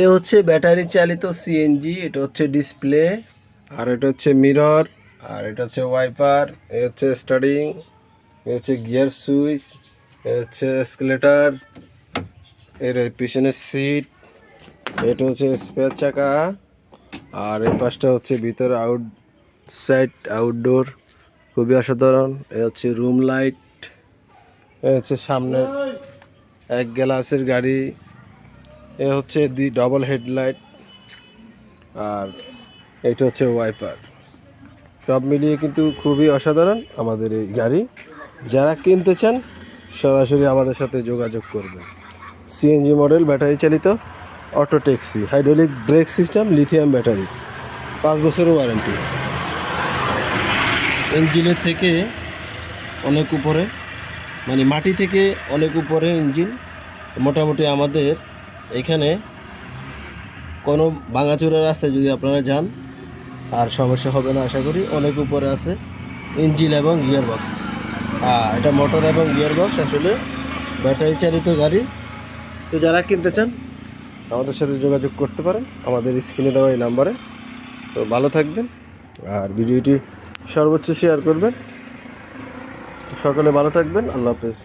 এ হচ্ছে ব্যাটারি চালিত সিএনজি এটা হচ্ছে ডিসপ্লে, আর এটা হচ্ছে মিরর, আর এটা হচ্ছে ওয়াইপার, এ হচ্ছে স্টারিং, এ হচ্ছে গিয়ার সুইচ, এ হচ্ছে স্কেলেটার এর পিছনের সিট, এটা হচ্ছে স্পেয়ার চাকা, আর এই পাশটা হচ্ছে ভিতরে আউট, সাইড আউটডোর, খুবই অসাধারণ, এ হচ্ছে রুম লাইট, এ হচ্ছে সামনের এক গ্লাসের গাড়ি এ হচ্ছে দি ডবল হেডলাইট আর এটা হচ্ছে ওয়াইপার সব মিলিয়ে কিন্তু খুবই অসাধারণ আমাদের এই গাড়ি। যারা কিনতে চান, সরাসরি আমাদের সাথে যোগাযোগ করবেন। সিএনজি মডেল ব্যাটারি চালিত auto taxi hydraulic brake system lithium battery পাঁচ বছরের ওয়ারেন্টি ইঞ্জিনের থেকে অনেক উপরে মানে মাটি থেকে অনেক উপরে ইঞ্জিন মোটামুটি আমাদের এখানে কোনো ভাঙাচোরা রাস্তায় যদি আপনারা যান, আর সমস্যা হবে না, আশা করি। অনেক উপরে আছে ইঞ্জিন এবং গিয়ার বক্স এটা মোটর এবং গিয়ার বক্স আসলে ব্যাটারি চালিত গাড়ি। তো যারা কিনতে চান, আমাদের সাথে যোগাযোগ করতে পারেন। আমাদের স্ক্রিনে দেওয়া এই নাম্বারে। তো ভালো থাকবেন, আর ভিডিওটি সর্বোচ্চ শেয়ার করবেন। সকলে ভালো থাকবেন। আল্লাহ হাফেজ।